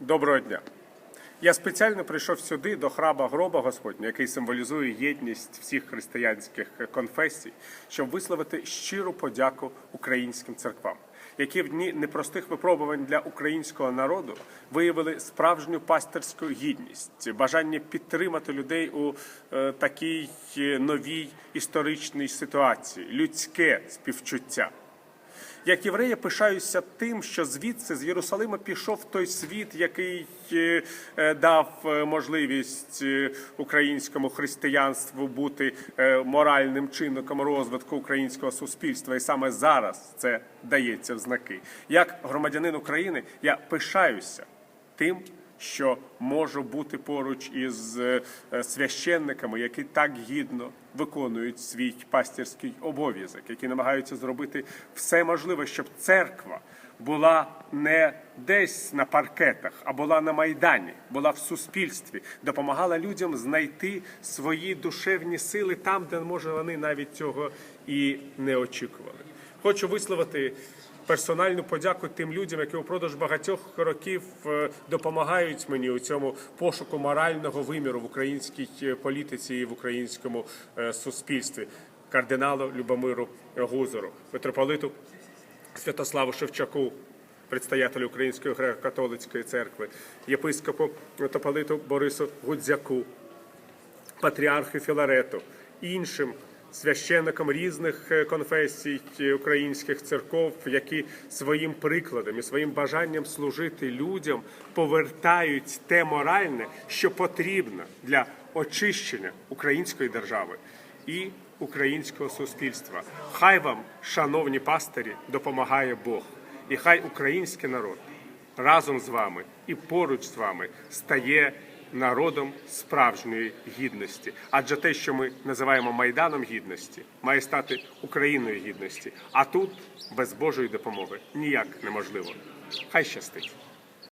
Доброго дня. Я спеціально прийшов сюди до храба гроба Господня, який символізує єдність всіх християнських конфесій, щоб висловити щиру подяку українським церквам, які в дні непростих випробувань для українського народу виявили справжню пастирську гідність, бажання підтримати людей у е, такій новій історичній ситуації, людське співчуття. Як євреї пишаюся тим, що звідси з Єрусалима пішов той світ, який е, е, дав е, можливість українському християнству бути моральним чинником розвитку українського суспільства, і саме зараз це дається в знаки. Як громадянин України я пишаюся тим, що можу бути поруч із е, священниками, які так гідно виконують свій пастірський обов'язок, які намагаються зробити все можливе, щоб церква була не десь на паркетах, а була на майдані, була в суспільстві, допомагала людям знайти свої душевні сили там, де може вони навіть цього і не очікували. Хочу висловити персональну подяку тим людям, які упродовж багатьох років е, допомагають мені у цьому пошуку морального виміру в українській е, політиці і в українському е, суспільстві. Кардиналу Любомиру Гузору, митрополиту Святославу Шевчаку, предстоятелю Української греко-католицької церкви, єпископу митрополиту Борису Гудзяку, патріарху Філарету, іншим священникам різних е, конфесій українських церков, які своїм прикладом і своїм бажанням служити людям повертають те моральне, що потрібно для очищення української держави і українського суспільства. Хай вам, шановні пастирі, допомагає Бог, і хай український народ разом з вами і поруч з вами стає народом справжньої гідності. Адже те, що ми називаємо майданом гідності, має стати Україною гідності. А тут без Божої допомоги ніяк неможливо. Хай щастить.